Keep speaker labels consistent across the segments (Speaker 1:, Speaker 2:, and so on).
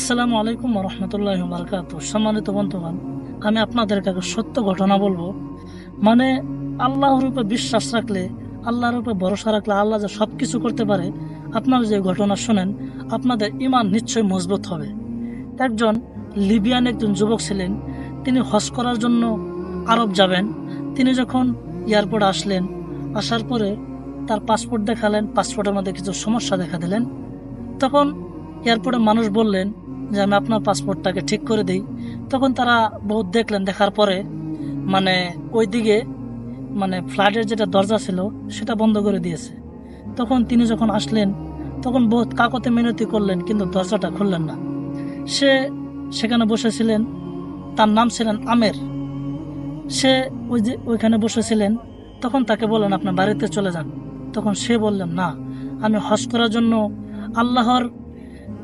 Speaker 1: আসসালামু আলাইকুম রহমতুল্লাহ বারকাত। সম্মানিত বন্ধুগণ, আমি আপনাদের কাছে সত্য ঘটনা বলব। মানে আল্লাহর উপর বিশ্বাস রাখলে, আল্লাহর উপর ভরসা রাখলে আল্লাহ যে সব কিছু করতে পারে, আপনারা যে ঘটনা শোনেন, আপনাদের ইমান নিশ্চয়ই মজবুত হবে। একজন লিবিয়ান একজন যুবক ছিলেন, তিনি হজ করার জন্য আরব যাবেন। তিনি যখন এয়ারপোর্টে আসলেন, আসার পরে তার পাসপোর্ট দেখালেন, পাসপোর্টের মধ্যে কিছু সমস্যা দেখা দিলেন। তখন এয়ারপোর্টে মানুষ বললেন যে আমি আপনার পাসপোর্টটাকে ঠিক করে দিই। তখন তারা বহুত দেখলেন, দেখার পরে মানে ওইদিকে মানে ফ্লাইটের যেটা দরজা ছিল, সেটা বন্ধ করে দিয়েছে। তখন তিনি যখন আসলেন, তখন বহুত কাকতে মিনতি করলেন, কিন্তু দরজাটা খুললেন না। সে সেখানে বসেছিলেন, তার নাম ছিলেন আমের। সে ওই যে ওইখানে বসেছিলেন, তখন তাকে বললেন আপনার বাড়িতে চলে যান। তখন সে বললেন, না, আমি হজ করার জন্য আল্লাহর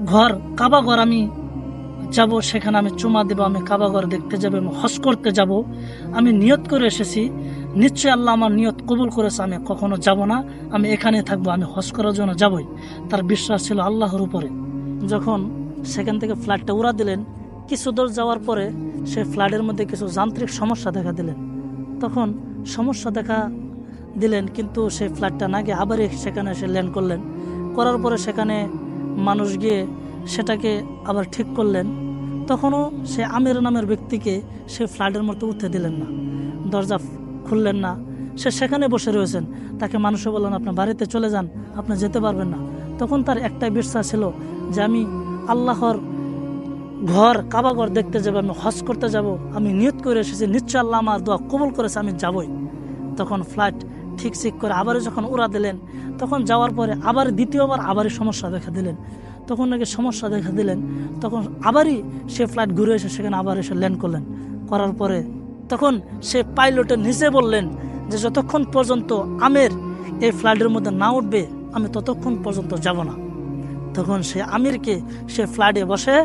Speaker 1: ঘর কাবা ঘর আমি যাব, সেখানে আমি চুমা দেব, আমি কাবা ঘর দেখতে যাব, আমি হজ করতে যাব। আমি নিয়ত করে এসেছি। নিশ্চয়ই আল্লাহ আমার নিয়ত কবুল করেছে, আমি কখনো যাব না। আমি এখানে থাকব, আমি হজ করার জন্য যাবই। তার বিশ্বাস ছিল আল্লাহর উপরে। যখন সেখান থেকে ফ্ল্যাটটা উড়া দিলেন, কিছু দূর যাওয়ার পরে সেই ফ্ল্যাটের মধ্যে কিছু যান্ত্রিক সমস্যা দেখা দিলেন। তখন সমস্যা দেখা দিলেন, কিন্তু সেই ফ্ল্যাটটা না গিয়ে আবার সেখানে এসে ল্যান্ড করলেন। করার পরে সেখানে মানুষ গিয়ে সেটাকে আবার ঠিক করলেন, তখনও সে আমের নামের ব্যক্তিকে সে ফ্লাইটের মধ্যে উঠতে দিলেন না, দরজা খুললেন না। সে সেখানে বসে রয়েছেন, তাকে মানুষে বললেন আপনার বাড়িতে চলে যান, আপনি যেতে পারবেন না। তখন তার একটাই বিশ্বাস ছিল যে, আমি আল্লাহর ঘর কাবাঘর দেখতে যাব, আমি হজ করতে যাব, আমি নিয়ত করে এসেছি, নিশ্চয় আল্লাহ আমার দোয়া কবুল করেছে, আমি যাবই। তখন ফ্লাইট ঠিক ঠিক করে আবারও যখন উড়া দিলেন, তখন যাওয়ার পরে আবার দ্বিতীয়বার আবারই সমস্যা দেখা দিলেন। তখন নাকি সমস্যা দেখা দিলেন, তখন আবারই সে ফ্লাইট ঘুরে এসে সেখানে আবার এসে ল্যান্ড করলেন। করার পরে তখন সে পাইলটের নিচে বললেন যে, যতক্ষণ পর্যন্ত আমের এই ফ্লাইটের মধ্যে না উঠবে, আমি ততক্ষণ পর্যন্ত যাব না। তখন সে আমিরকে সে ফ্লাইটে বসে,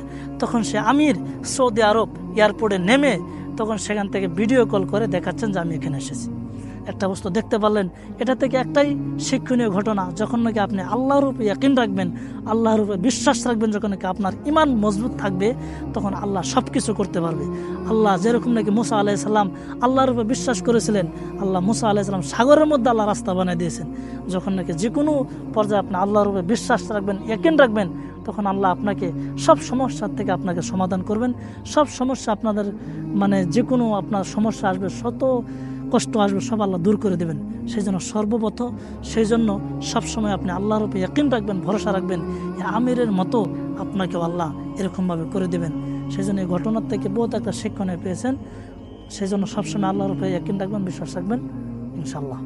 Speaker 1: তখন সে আমির সৌদি আরব এয়ারপোর্টে নেমে তখন সেখান থেকে ভিডিও কল করে দেখাচ্ছেন যে, আমি এখানে এসেছি। একটা বস্তু দেখতে পারলেন, এটা থেকে একটাই শিক্ষণীয় ঘটনা, যখন নাকি আপনি আল্লাহর উপরে ইয়াকিন রাখবেন, আল্লাহর উপরে বিশ্বাস রাখবেন, যখন নাকি আপনার ইমান মজবুত থাকবে, তখন আল্লাহ সব কিছু করতে পারবে। আল্লাহ যেরকম নাকি মুসা আলাইসাল্লাম আল্লাহর উপরে বিশ্বাস করেছিলেন, আল্লাহ মুসা আলাইসাল্লাম সাগরের মধ্যে আল্লাহ রাস্তা বানিয়ে দিয়েছেন। যখন নাকি যে কোনো পর্যায়ে আপনি আল্লাহর উপরে বিশ্বাস রাখবেন, ইয়াকিন রাখবেন, তখন আল্লাহ আপনাকে সব সমস্যার থেকে আপনাকে সমাধান করবেন। সব সমস্যা আপনাদের মানে যে কোনো আপনার সমস্যা আসবে, শত কষ্ট আসবে, সব আল্লাহ দূর করে দেবেন। সেই জন্য সর্বপ্রথ সেই জন্য সবসময় আপনি আল্লাহর উপরে ইয়াকিন রাখবেন, ভরসা রাখবেন আমিরের মতো আপনাকেও আল্লাহ এরকমভাবে করে দেবেন। সেই জন্য এই ঘটনার থেকে বহুত একটা শিক্ষণীয় পেয়েছেন। সেই জন্য সবসময় আল্লাহর উপরে ইয়াকিন রাখবেন, বিশ্বাস রাখবেন ইনশাল্লাহ